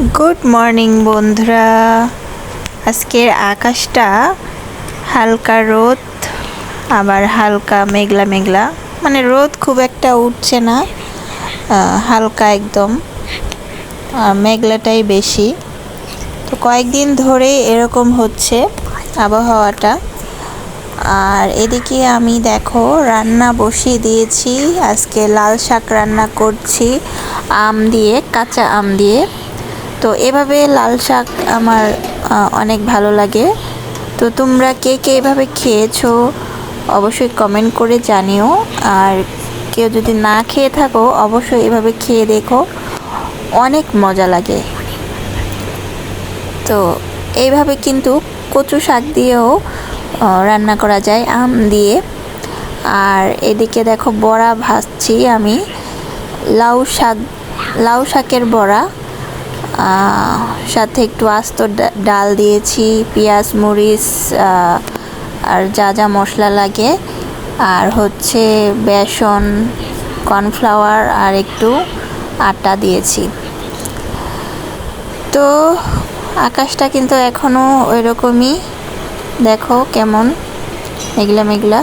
Good morning বন্ধুরা। আজকের আকাশটা হালকা রোদ, আবার হালকা মেঘলা মেঘলা। মানে রোদ খুব একটা উঠছে না হালকা একদম মেঘলাটাই বেশি। তো কয়েকদিন ধরে এরকম হচ্ছে আবহাওয়াটা। আর এদিকে আমি দেখো, রান্না বসিয়ে দিয়েছি। আজকে লাল শাক রান্না করছি, আম দিয়ে, কাঁচা আম দিয়ে। তো এভাবে লাল শাক আমার অনেক ভালো লাগে। তো তোমরা কে কে এভাবে খেয়েছো অবশ্যই কমেন্ট করে জানিও। আর কেউ যদি না খেয়ে থাকো অবশ্যই এভাবে খেয়ে দেখো। অনেক মজা লাগে। তো এইভাবে কিন্তু কচু শাক দিয়েও রান্না করা যায় আম দিয়ে। আর এদিকে দেখো বড়া ভাজছি আমি। লাউ শাক, লাউ শাকের বড়া। সাথে একটু আস্ত ডাল দিয়েছি, পেঁয়াজ, মরিচ আর যা যা মশলা লাগে। আর হচ্ছে বেসন, কর্নফ্লাওয়ার আর একটু আটা দিয়েছি। তো আকাশটা কিন্তু এখনও ওই রকমই দেখো কেমন, মেঘলা মেঘলা।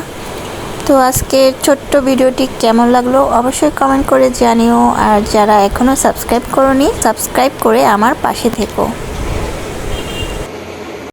তো আজকের ছোট্ট ভিডিওটি কেমন লাগল অবশ্যই কমেন্ট করে জানিও। আর যারা এখনও সাবস্ক্রাইব করনি সাবস্ক্রাইব করে আমার পাশে থেকো।